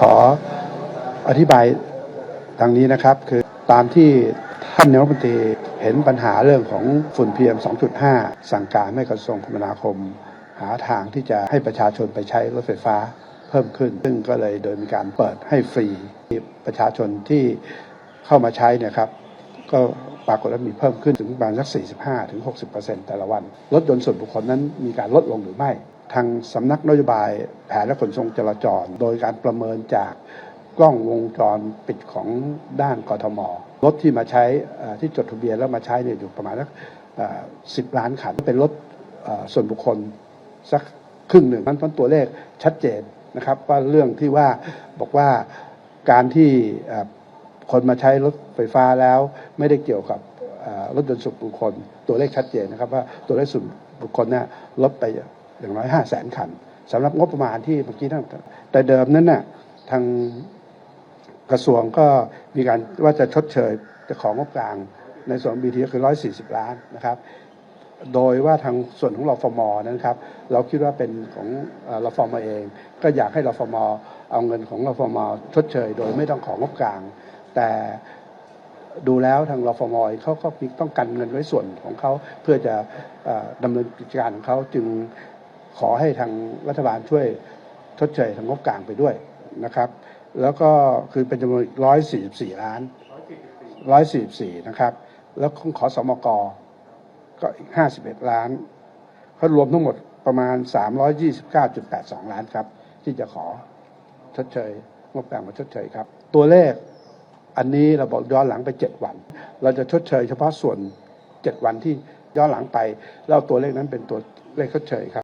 ขออธิบายทางนี้นะครับ คือตามที่ท่านนายกรัฐมนตรีเห็นปัญหาเรื่องของฝุ่น PM 2.5 สั่งการให้กระทรวงคมนาคม หาทางที่จะให้ประชาชนไปใช้รถไฟฟ้าเพิ่มขึ้น ซึ่งก็เลยโดยมีการเปิดให้ฟรีประชาชนที่เข้ามาใช้เนี่ยครับ ก็ปรากฏว่ามีเพิ่มขึ้นถึงประมาณสัก 45ถึง60แต่ละวัน รถยนต์ส่วนบุคคลนั้นมีการลดลงหรือไม่ ทางสำนักนโยบายแผนและขนส่งจราจร โดยการประเมินจากกล้องวงจรปิดของด้านกทมรถที่มาใช้ที่จดทะเบียนแล้วมาใช้เนี่ยอยู่ประมาณสักสิบล้านคันเป็นรถส่วนบุคคลสักครึ่งหนึ่งนั้นตัวเลขชัดเจนนะครับว่าเรื่องที่ว่าบอกว่าการที่คนมาใช้รถไฟฟ้าแล้ว ไม่ได้เกี่ยวกับรถยนต์ส่วนบุคคล ตัวเลขชัดเจนนะครับว่าตัวเลขส่วนบุคคลเนี่ยลดไป อย่างน้อยห้าแสนคันสำหรับงบประมาณที่เมื่อกี้ท่านแต่เดิมนั้นน่ะทางกระทรวงก็มีการว่าจะชดเชยจะของงบกลางในส่วนบีทีก็คือร้อยสี่สิบล้านนะครับ โดยว่าทางส่วนของเราฟมนะครับ เราคิดว่าเป็นของเอ่อรฟมเอง ก็อยากให้เราฟมเอาเงินของเราฟมชดเชย โดยไม่ต้องของงบกลาง แต่ดูแล้วทางรฟมองเขาก็ต้องกันเงินไว้ส่วนของเขาเพื่อจะเอ่อดำเนินกิจการของเขาจึง ขอให้ทางรัฐบาลช่วยชดเชยทางงบกลางไปด้วยนะครับ แล้วก็คือเป็นจำนวนร้อยสี่สิบสี่ล้านร้อยสี่สิบสี่นะครับ แล้วของขอสมกก็อีก51ล้านเขารวมทั้งหมดประมาณ329.82ล้านครับ ที่จะขอชดเชยงบกลางมาชดเชยครับ ตัวเลขอันนี้เราบอกย้อนหลังไป7วัน เราจะชดเชยเฉพาะส่วน7วันที่ย้อนหลังไปแล้วตัวเลขนั้นเป็นตัวเลขชดเชยครับ